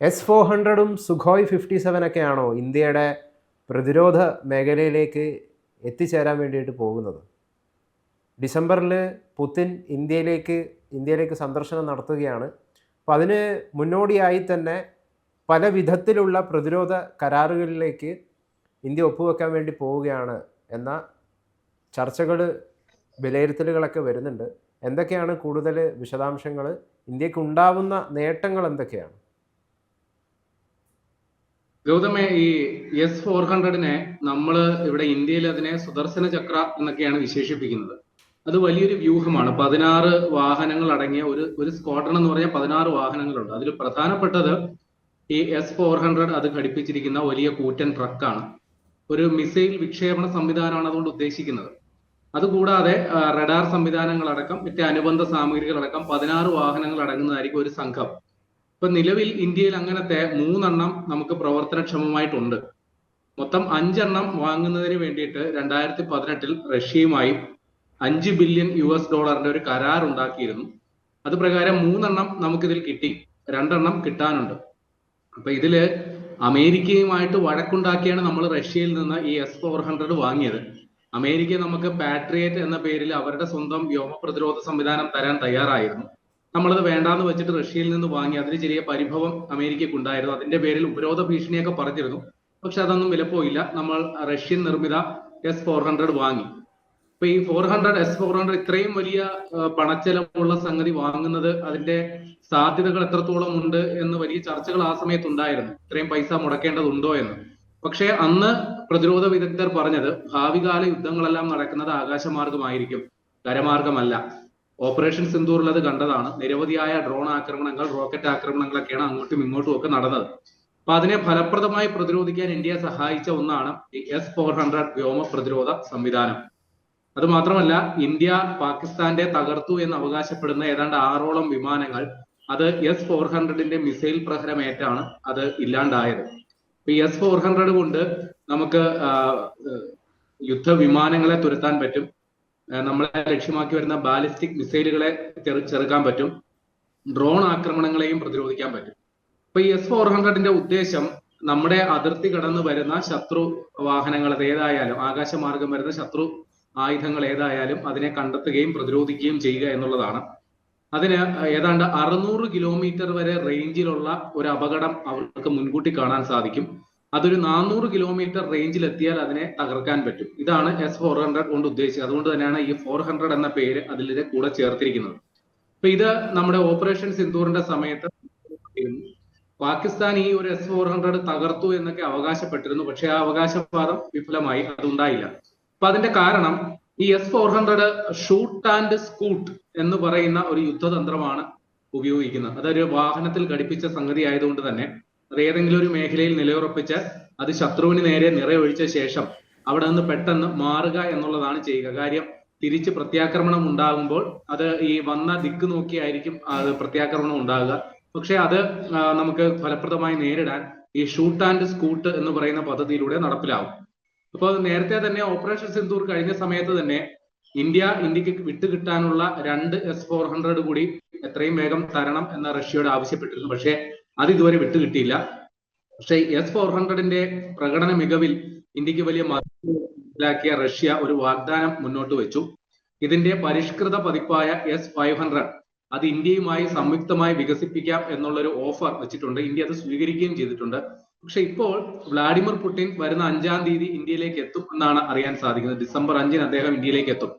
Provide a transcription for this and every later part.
S four ഹൺഡ്രഡും Sukhoi fifty സെവനൊക്കെയാണോ ഇന്ത്യയുടെ പ്രതിരോധ മേഖലയിലേക്ക് എത്തിച്ചേരാൻ വേണ്ടിയിട്ട് പോകുന്നത്? ഡിസംബറിൽ പുതിൻ ഇന്ത്യയിലേക്ക് ഇന്ത്യയിലേക്ക് സന്ദർശനം നടത്തുകയാണ്. അപ്പം അതിന് മുന്നോടിയായി തന്നെ പല വിധത്തിലുള്ള പ്രതിരോധ കരാറുകളിലേക്ക് ഇന്ത്യ ഒപ്പുവെക്കാൻ വേണ്ടി പോവുകയാണ് എന്ന ചർച്ചകൾ വിലയിരുത്തലുകളൊക്കെ വരുന്നുണ്ട്. എന്തൊക്കെയാണ് കൂടുതൽ വിശദാംശങ്ങൾ ഇന്ത്യയ്ക്ക് ഉണ്ടാവുന്ന നേട്ടങ്ങൾ എന്തൊക്കെയാണ്? ഗൗതമെ ഈ എസ് ഫോർ ഹൺഡ്രഡിനെ നമ്മൾ ഇവിടെ ഇന്ത്യയിൽ അതിനെ സുദർശന ചക്ര എന്നൊക്കെയാണ് വിശേഷിപ്പിക്കുന്നത്. അത് വലിയൊരു വ്യൂഹമാണ്. പതിനാറ് വാഹനങ്ങൾ അടങ്ങിയ ഒരു ഒരു സ്ക്വാഡ്രൺ എന്ന് പറഞ്ഞാൽ പതിനാറ് വാഹനങ്ങളുണ്ട്. അതിൽ പ്രധാനപ്പെട്ടത് ഈ എസ് ഫോർ ഹൺഡ്രഡ് അത് ഘടിപ്പിച്ചിരിക്കുന്ന വലിയ കൂറ്റൻ ട്രക്കാണ്. ഒരു മിസൈൽ വിക്ഷേപണ സംവിധാനമാണ് അതുകൊണ്ട് ഉദ്ദേശിക്കുന്നത്. അതുകൂടാതെ റഡാർ സംവിധാനങ്ങളടക്കം മറ്റ് അനുബന്ധ സാമഗ്രികളടക്കം പതിനാറ് വാഹനങ്ങൾ അടങ്ങുന്നതായിരിക്കും ഒരു സംഘം. ഇപ്പൊ നിലവിൽ ഇന്ത്യയിൽ അങ്ങനത്തെ മൂന്നെണ്ണം നമുക്ക് പ്രവർത്തനക്ഷമമായിട്ടുണ്ട്. മൊത്തം അഞ്ചെണ്ണം വാങ്ങുന്നതിന് വേണ്ടിയിട്ട് രണ്ടായിരത്തി പതിനെട്ടിൽ റഷ്യയുമായി അഞ്ച് ബില്യൺ യു എസ് ഡോളറിന്റെ ഒരു കരാർ ഉണ്ടാക്കിയിരുന്നു. അത് പ്രകാരം മൂന്നെണ്ണം നമുക്കിതിൽ കിട്ടി. രണ്ടെണ്ണം കിട്ടാനുണ്ട്. അപ്പൊ ഇതിൽ അമേരിക്കയുമായിട്ട് വഴക്കുണ്ടാക്കിയാണ് നമ്മൾ റഷ്യയിൽ നിന്ന് ഈ എസ് ഫോർ ഹൺഡ്രഡ് വാങ്ങിയത്. അമേരിക്ക നമുക്ക് പാട്രിയറ്റ് എന്ന പേരിൽ അവരുടെ സ്വന്തം വ്യോമ പ്രതിരോധ സംവിധാനം തരാൻ തയ്യാറായിരുന്നു. നമ്മളത് വേണ്ടാന്ന് വെച്ചിട്ട് റഷ്യയിൽ നിന്ന് വാങ്ങി അതിന് ചെറിയ പരിഭവം അമേരിക്കയ്ക്ക് ഉണ്ടായിരുന്നു. അതിന്റെ പേരിൽ ഉപരോധ ഭീഷണിയൊക്കെ പറഞ്ഞിരുന്നു. പക്ഷെ അതൊന്നും വിലപ്പോയില്ല. നമ്മൾ റഷ്യൻ നിർമ്മിത എസ് ഫോർ ഹൺഡ്രഡ് വാങ്ങി. ഇപ്പൊ ഈ four hundred S four hundred ഇത്രയും വലിയ പണച്ചെലവുള്ള സംഗതി വാങ്ങുന്നത് അതിന്റെ സാധ്യതകൾ എത്രത്തോളം ഉണ്ട് എന്ന് വലിയ ചർച്ചകൾ ആ സമയത്ത് ഉണ്ടായിരുന്നു ഇത്രയും പൈസ മുടക്കേണ്ടതുണ്ടോ എന്ന്. പക്ഷേ അന്ന് പ്രതിരോധ വിദഗ്ധർ പറഞ്ഞത് ഭാവികാല യുദ്ധങ്ങളെല്ലാം നടക്കുന്നത് ആകാശമാർഗമായിരിക്കും കരമാർഗമല്ല ഓപ്പറേഷൻ സിന്ദൂറിൽ അത് കണ്ടതാണ്. നിരവധിയായ ഡ്രോൺ ആക്രമണങ്ങൾ റോക്കറ്റ് ആക്രമണങ്ങളൊക്കെയാണ് അങ്ങോട്ടും ഇങ്ങോട്ടും ഒക്കെ നടന്നത്. അപ്പൊ അതിനെ ഫലപ്രദമായി പ്രതിരോധിക്കാൻ ഇന്ത്യ സഹായിച്ച ഒന്നാണ് ഈ എസ് ഫോർ ഹൺഡ്രഡ് വ്യോമ പ്രതിരോധ സംവിധാനം. അത് മാത്രമല്ല ഇന്ത്യ പാകിസ്ഥാന്റെ തകർത്തു എന്ന് അവകാശപ്പെടുന്ന ഏതാണ്ട് ആറോളം വിമാനങ്ങൾ അത് എസ് ഫോർ ഹൺഡ്രഡിന്റെ മിസൈൽ പ്രഹരമേറ്റാണ് അത് ഇല്ലാണ്ടായത്. എസ് ഫോർ ഹൺഡ്രഡ് കൊണ്ട് നമുക്ക് യുദ്ധ വിമാനങ്ങളെ തുരത്താൻ പറ്റും. നമ്മളെ ലക്ഷ്യമാക്കി വരുന്ന ബാലിസ്റ്റിക് മിസൈലുകളെ ചെറുക്കാൻ പറ്റും. ഡ്രോൺ ആക്രമണങ്ങളെയും പ്രതിരോധിക്കാൻ പറ്റും. ഇപ്പൊ ഈ എസ് ഫോർ ഹൺഡ്രഡിന്റെ ഉദ്ദേശം നമ്മുടെ അതിർത്തി കടന്നു വരുന്ന ശത്രു വാഹനങ്ങൾ ഏതായാലും ആകാശമാർഗം വരുന്ന ശത്രു ആയുധങ്ങൾ ഏതായാലും അതിനെ കണ്ടെത്തുകയും പ്രതിരോധിക്കുകയും ചെയ്യുക എന്നുള്ളതാണ്. അതിന് ഏതാണ്ട് അറുന്നൂറ് കിലോമീറ്റർ വരെ റേഞ്ചിലുള്ള ഒരു അപകടം അവർക്ക് മുൻകൂട്ടി കാണാൻ സാധിക്കും. അതൊരു നാനൂറ് കിലോമീറ്റർ റേഞ്ചിൽ എത്തിയാൽ അതിനെ തകർക്കാൻ പറ്റും. ഇതാണ് എസ് ഫോർ ഹൺഡ്രഡ് കൊണ്ട് ഉദ്ദേശിച്ചത്. അതുകൊണ്ട് തന്നെയാണ് ഈ ഫോർ ഹൺഡ്രഡ് എന്ന പേര് അതിലെ കൂടെ ചേർത്തിരിക്കുന്നത്. അപ്പൊ ഇത് നമ്മുടെ ഓപ്പറേഷൻ സിന്ദൂറിന്റെ സമയത്ത് പാകിസ്ഥാൻ ഈ ഒരു എസ് ഫോർ ഹൺഡ്രഡ് തകർത്തു എന്നൊക്കെ അവകാശപ്പെട്ടിരുന്നു. പക്ഷെ ആ അവകാശവാദം വിഫലമായി. അതുണ്ടായില്ല. അപ്പൊ അതിന്റെ കാരണം ഈ S four hundred shoot and scoot എന്ന് പറയുന്ന ഒരു യുദ്ധതന്ത്രമാണ് ഉപയോഗിക്കുന്നത്. അതൊരു വാഹനത്തിൽ ഘടിപ്പിച്ച സംഗതി ആയതുകൊണ്ട് തന്നെ അത് ഏതെങ്കിലും ഒരു മേഖലയിൽ നിലയുറപ്പിച്ച് അത് ശത്രുവിന് നേരെ നിറയൊഴിച്ച ശേഷം അവിടെ നിന്ന് പെട്ടെന്ന് മാറുക എന്നുള്ളതാണ് ചെയ്യുക. കാര്യം തിരിച്ച് പ്രത്യാക്രമണം ഉണ്ടാകുമ്പോൾ അത് ഈ വന്ന ദിക്ക് നോക്കിയായിരിക്കും അത് പ്രത്യാക്രമണം ഉണ്ടാകുക. പക്ഷെ അത് നമുക്ക് ഫലപ്രദമായി നേരിടാൻ ഈ ഷൂട്ട് ആൻഡ് സ്കൂട്ട് എന്ന് പറയുന്ന പദ്ധതിയിലൂടെ നടപ്പിലാവും. അപ്പോൾ നേരത്തെ തന്നെ ഓപ്പറേഷൻ സിന്ദൂർ കഴിഞ്ഞ സമയത്ത് തന്നെ ഇന്ത്യ ഇന്ത്യയ്ക്ക് വിട്ടുകിട്ടാനുള്ള രണ്ട് എസ് ഫോർ ഹൺഡ്രഡ് കൂടി എത്രയും വേഗം തരണം എന്ന റഷ്യയോട് ആവശ്യപ്പെട്ടിരുന്നു. പക്ഷേ അത് ഇതുവരെ വിട്ടുകിട്ടിയില്ല പക്ഷേ എസ് ഫോർ ഹൺഡ്രഡിന്റെ പ്രകടന മികവിൽ ഇന്ത്യയ്ക്ക് വലിയ മനസ്സിലാക്കിയ റഷ്യ ഒരു വാഗ്ദാനം മുന്നോട്ട് വെച്ചു. ഇതിന്റെ പരിഷ്കൃത പതിപ്പായ എസ് ഫൈവ് ഹൺഡ്രഡ് അത് ഇന്ത്യയുമായി സംയുക്തമായി വികസിപ്പിക്കാം എന്നുള്ളൊരു ഓഫർ വെച്ചിട്ടുണ്ട്. ഇന്ത്യ അത് സ്വീകരിക്കുകയും ചെയ്തിട്ടുണ്ട്. പക്ഷെ ഇപ്പോൾ വ്ളാഡിമിർ പുടിൻ വരുന്ന അഞ്ചാം തീയതി ഇന്ത്യയിലേക്ക് എത്തും എന്നാണ് അറിയാൻ സാധിക്കുന്നത്. ഡിസംബർ അഞ്ചിന് അദ്ദേഹം ഇന്ത്യയിലേക്ക് എത്തും.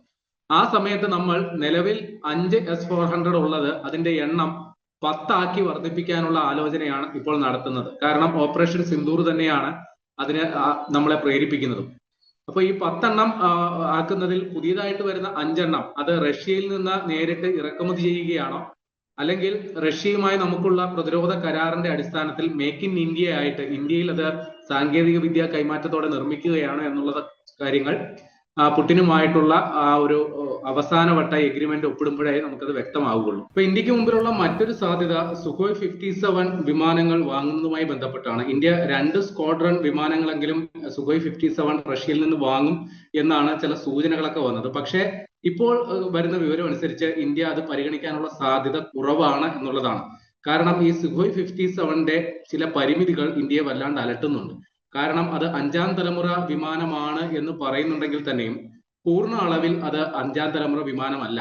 ആ സമയത്ത് നമ്മൾ നിലവിൽ അഞ്ച് എസ് ഫോർ ഹൺഡ്രഡ് ഉള്ളത് അതിന്റെ എണ്ണം പത്താക്കി വർദ്ധിപ്പിക്കാനുള്ള ആലോചനയാണ് ഇപ്പോൾ നടത്തുന്നത്. കാരണം ഓപ്പറേഷൻ സിന്ദൂർ തന്നെയാണ് അതിനെ നമ്മളെ പ്രേരിപ്പിക്കുന്നതും. അപ്പൊ ഈ പത്തെണ്ണം ആക്കുന്നതിൽ പുതിയതായിട്ട് വരുന്ന അഞ്ചെണ്ണം അത് റഷ്യയിൽ നിന്ന് നേരിട്ട് ഇറക്കുമതി ചെയ്യുകയാണോ? അല്ലെങ്കിൽ റഷ്യയുമായി നമുക്കുള്ള പ്രതിരോധ കരാറിന്റെ അടിസ്ഥാനത്തിൽ മേക്ക് ഇൻ ഇന്ത്യ ആയിട്ട് ഇന്ത്യയിൽ അത് സാങ്കേതിക വിദ്യ കൈമാറ്റത്തോടെ നിർമ്മിക്കുകയാണ് എന്നുള്ള കാര്യങ്ങൾ പുട്ടിനുമായിട്ടുള്ള ആ ഒരു അവസാനവട്ട എഗ്രിമെന്റ് ഒപ്പിടുമ്പോഴേ നമുക്കത് വ്യക്തമാവുകയുള്ളൂ. ഇപ്പൊ ഇന്ത്യയ്ക്ക് മുമ്പിലുള്ള മറ്റൊരു സാധ്യത സുഖോയ് ഫിഫ്റ്റി സെവൻ വിമാനങ്ങൾ വാങ്ങുന്നതുമായി ബന്ധപ്പെട്ടാണ്. ഇന്ത്യ രണ്ട് സ്ക്വാഡ്രൺ വിമാനങ്ങളെങ്കിലും സുഖോയ് ഫിഫ്റ്റി സെവൻ റഷ്യയിൽ നിന്ന് വാങ്ങും എന്നാണ് ചില സൂചനകളൊക്കെ വന്നത്. പക്ഷേ ഇപ്പോൾ വരുന്ന വിവരം അനുസരിച്ച് ഇന്ത്യ അത് പരിഗണിക്കാനുള്ള സാധ്യത കുറവാണ് എന്നുള്ളതാണ്. കാരണം ഈ സുഖോയ് ഫിഫ്റ്റി സെവന്റെ ചില പരിമിതികൾ ഇന്ത്യയെ വല്ലാണ്ട് അലട്ടുന്നുണ്ട്. കാരണം അത് അഞ്ചാം തലമുറ വിമാനമാണ് എന്ന് പറയുന്നുണ്ടെങ്കിൽ തന്നെയും പൂർണ അളവിൽ അത് അഞ്ചാം തലമുറ വിമാനമല്ല.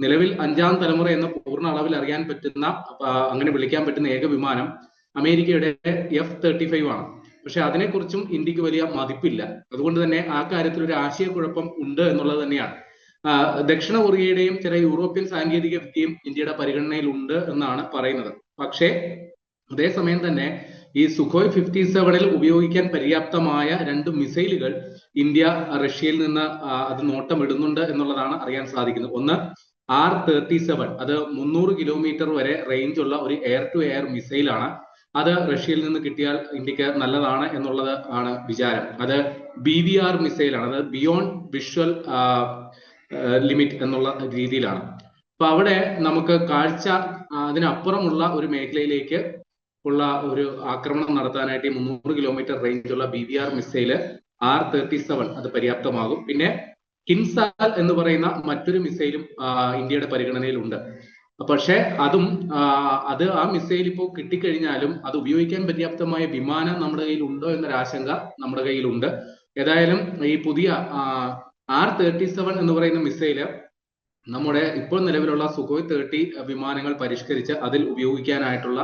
നിലവിൽ അഞ്ചാം തലമുറ എന്ന് പൂർണ അളവിൽ അറിയാൻ പറ്റുന്ന അങ്ങനെ വിളിക്കാൻ പറ്റുന്ന ഏക വിമാനം അമേരിക്കയുടെ എഫ് തേർട്ടി ഫൈവ് ആണ്. പക്ഷെ അതിനെക്കുറിച്ചും ഇന്ത്യയ്ക്ക് വലിയ മതിപ്പില്ല. അതുകൊണ്ട് തന്നെ ആ കാര്യത്തിൽ ഒരു ആശയക്കുഴപ്പം ഉണ്ട് എന്നുള്ളത് തന്നെയാണ്. ദക്ഷിണ കൊറിയയുടെയും ചില യൂറോപ്യൻ സാങ്കേതിക വിദ്യയും ഇന്ത്യയുടെ പരിഗണനയിലുണ്ട് എന്നാണ് പറയുന്നത്. പക്ഷേ അതേസമയം തന്നെ ഈ സുഖോയ് ഫിഫ്റ്റി സെവനിൽ ഉപയോഗിക്കാൻ പര്യാപ്തമായ രണ്ട് മിസൈലുകൾ ഇന്ത്യ റഷ്യയിൽ നിന്ന് അത് നോട്ടമിടുന്നുണ്ട് എന്നുള്ളതാണ് അറിയാൻ സാധിക്കുന്നത്. ഒന്ന് ആർ തേർട്ടി സെവൻ. അത് മുന്നൂറ് കിലോമീറ്റർ വരെ റേഞ്ച് ഉള്ള ഒരു എയർ ടു എയർ മിസൈലാണ്. അത് റഷ്യയിൽ നിന്ന് കിട്ടിയാൽ ഇന്ത്യയ്ക്ക് നല്ലതാണ് എന്നുള്ളത് ആണ് വിചാരം. അത് ബി വി ആർ മിസൈലാണ്. അത് ബിയോണ്ട് വിഷ്വൽ ലിമിറ്റ് എന്നുള്ള രീതിയിലാണ്. അപ്പൊ അവിടെ നമുക്ക് കാഴ്ച അതിനപ്പുറമുള്ള ഒരു മേഖലയിലേക്ക് ഉള്ള ഒരു ആക്രമണം നടത്താനായിട്ട് ഈ മുന്നൂറ് kilometre റേഞ്ചുള്ള B V R missile R thirty seven അത് പര്യാപ്തമാകും. പിന്നെ കിൻസാൽ എന്ന് പറയുന്ന മറ്റൊരു മിസൈലും ഇന്ത്യയുടെ പരിഗണനയിലുണ്ട്. പക്ഷെ അതും അത് ആ മിസൈൽ ഇപ്പോൾ കിട്ടിക്കഴിഞ്ഞാലും അത് ഉപയോഗിക്കാൻ പര്യാപ്തമായ വിമാനം നമ്മുടെ കയ്യിൽ ഉണ്ടോ എന്നൊരു ആശങ്ക നമ്മുടെ കയ്യിലുണ്ട്. ഏതായാലും ഈ പുതിയ ആർ തേർട്ടി സെവൻ എന്ന് പറയുന്ന മിസൈൽ നമ്മുടെ ഇപ്പോൾ നിലവിലുള്ള സുഖോയ് തേർട്ടി വിമാനങ്ങൾ പരിഷ്കരിച്ച് അതിൽ ഉപയോഗിക്കാനായിട്ടുള്ള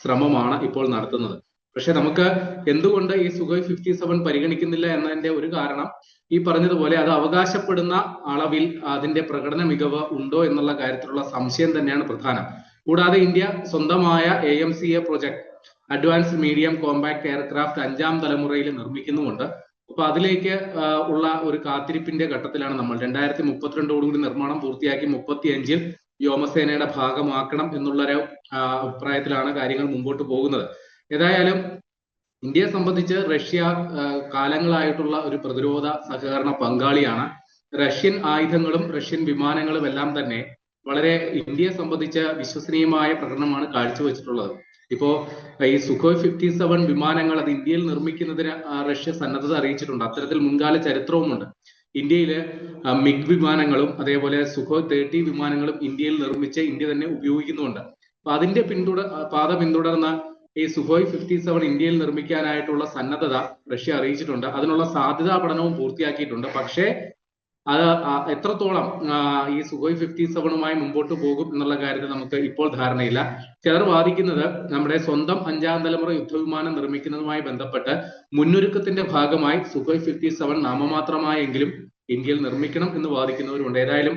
ശ്രമമാണ് ഇപ്പോൾ നടത്തുന്നത്. പക്ഷെ നമുക്ക് എന്തുകൊണ്ട് ഈ സുഖോയ് ഫിഫ്റ്റി സെവൻ പരിഗണിക്കുന്നില്ല എന്നതിന്റെ ഒരു കാരണം ഈ പറഞ്ഞതുപോലെ അത് അവകാശപ്പെടുന്ന അളവിൽ അതിന്റെ പ്രകടന മികവ് ഉണ്ടോ എന്നുള്ള കാര്യത്തിലുള്ള സംശയം തന്നെയാണ് പ്രധാനം. കൂടാതെ ഇന്ത്യ സ്വന്തമായ A M C A project advance medium compact aircraft അഞ്ചാം തലമുറയിൽ നിർമ്മിക്കുന്നുമുണ്ട്. അപ്പൊ അതിലേക്ക് ഉള്ള ഒരു കാത്തിരിപ്പിന്റെ ഘട്ടത്തിലാണ് നമ്മൾ. രണ്ടായിരത്തി മുപ്പത്തിരണ്ടോടുകൂടി നിർമ്മാണം പൂർത്തിയാക്കി മുപ്പത്തി അഞ്ചിൽ വ്യോമസേനയുടെ ഭാഗമാക്കണം എന്നുള്ളൊരു അഭിപ്രായത്തിലാണ് കാര്യങ്ങൾ മുമ്പോട്ട് പോകുന്നത്. ഏതായാലും ഇന്ത്യയെ സംബന്ധിച്ച് റഷ്യ കാലങ്ങളായിട്ടുള്ള ഒരു പ്രതിരോധ സഹകരണ പങ്കാളിയാണ്. റഷ്യൻ ആയുധങ്ങളും റഷ്യൻ വിമാനങ്ങളും എല്ലാം തന്നെ വളരെ ഇന്ത്യയെ സംബന്ധിച്ച വിശ്വസനീയമായ പ്രകടനമാണ് കാഴ്ചവെച്ചിട്ടുള്ളത്. ഇപ്പോ ഈ സുഖോയ് ഫിഫ്റ്റി സെവൻ വിമാനങ്ങൾ അത് ഇന്ത്യയിൽ നിർമ്മിക്കുന്നതിന് റഷ്യ സന്നദ്ധത അറിയിച്ചിട്ടുണ്ട്. അത്തരത്തിൽ മുൻകാല ചരിത്രവുമുണ്ട്. ഇന്ത്യയിൽ മിഗ് വിമാനങ്ങളും അതേപോലെ സുഖോ തേർട്ടി വിമാനങ്ങളും ഇന്ത്യയിൽ നിർമ്മിച്ച് ഇന്ത്യ തന്നെ ഉപയോഗിക്കുന്നുണ്ട്. അപ്പൊ അതിന്റെ പിന്തുട പാത പിന്തുടർന്ന ഈ സുഖോയ് ഫിഫ്റ്റി സെവൻ ഇന്ത്യയിൽ നിർമ്മിക്കാനായിട്ടുള്ള സന്നദ്ധത റഷ്യ അറിയിച്ചിട്ടുണ്ട്. അതിനുള്ള സാധ്യതാ പഠനവും പൂർത്തിയാക്കിയിട്ടുണ്ട്. പക്ഷേ അത് എത്രത്തോളം ഈ സുഖോയ് ഫിഫ്റ്റി സെവനുമായി മുമ്പോട്ട് പോകും എന്നുള്ള കാര്യത്തിൽ നമുക്ക് ഇപ്പോൾ ധാരണയില്ല. ചിലർ വാദിക്കുന്നത് നമ്മുടെ സ്വന്തം അഞ്ചാം തലമുറ യുദ്ധവിമാനം നിർമ്മിക്കുന്നതുമായി ബന്ധപ്പെട്ട് മുന്നൊരുക്കത്തിന്റെ ഭാഗമായി സുഖോയ് ഫിഫ്റ്റി സെവൻ നാമമാത്രമായെങ്കിലും ഇന്ത്യയിൽ നിർമ്മിക്കണം എന്ന് വാദിക്കുന്നവരുണ്ട്. ഏതായാലും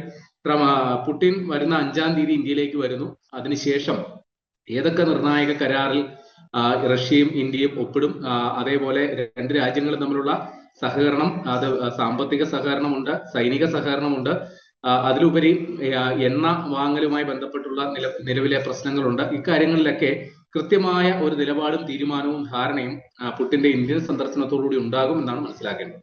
പുടിൻ വരുന്ന അഞ്ചാം തീയതി ഇന്ത്യയിലേക്ക് വരുന്നു. അതിനുശേഷം ഏതൊക്കെ നിർണായക കരാറിൽ റഷ്യയും ഇന്ത്യയും ഒപ്പിടും? അതേപോലെ രണ്ട് രാജ്യങ്ങളും തമ്മിലുള്ള സഹകരണം അത് സാമ്പത്തിക സഹകരണമുണ്ട് സൈനിക സഹകരണമുണ്ട്. അതിലുപരി എണ്ണ വാങ്ങലുമായി ബന്ധപ്പെട്ടുള്ള നില നിലവിലെ പ്രശ്നങ്ങളുണ്ട്. ഇക്കാര്യങ്ങളിലൊക്കെ കൃത്യമായ ഒരു നിലപാടും തീരുമാനവും ധാരണയും പുട്ടിന്റെ ഇന്ത്യൻ സന്ദർശനത്തോടുകൂടി ഉണ്ടാകും എന്നാണ് മനസ്സിലാക്കേണ്ടത്.